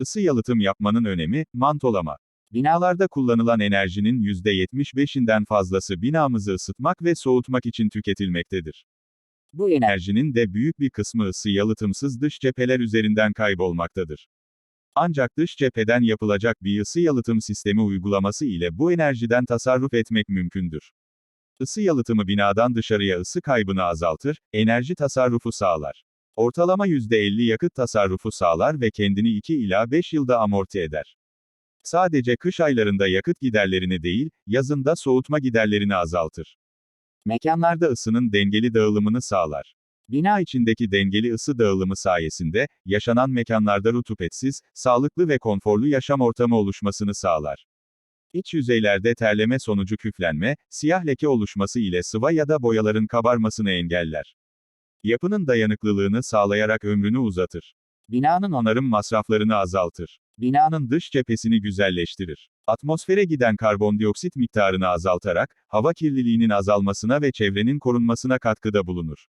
Isı yalıtım yapmanın önemi, mantolama. Binalarda kullanılan enerjinin %75'inden fazlası binamızı ısıtmak ve soğutmak için tüketilmektedir. Bu enerjinin de büyük bir kısmı ısı yalıtımsız dış cepheler üzerinden kaybolmaktadır. Ancak dış cepheden yapılacak bir ısı yalıtım sistemi uygulaması ile bu enerjiden tasarruf etmek mümkündür. Isı yalıtımı binadan dışarıya ısı kaybını azaltır, enerji tasarrufu sağlar. Ortalama %50 yakıt tasarrufu sağlar ve kendini 2 ila 5 yılda amorti eder. Sadece kış aylarında yakıt giderlerini değil, yazında soğutma giderlerini azaltır. Mekanlarda ısının dengeli dağılımını sağlar. Bina içindeki dengeli ısı dağılımı sayesinde, yaşanan mekanlarda rutubetsiz, sağlıklı ve konforlu yaşam ortamı oluşmasını sağlar. İç yüzeylerde terleme sonucu küflenme, siyah leke oluşması ile sıva ya da boyaların kabarmasını engeller. Yapının dayanıklılığını sağlayarak ömrünü uzatır. Binanın onarım masraflarını azaltır. Binanın dış cephesini güzelleştirir. Atmosfere giden karbondioksit miktarını azaltarak, hava kirliliğinin azalmasına ve çevrenin korunmasına katkıda bulunur.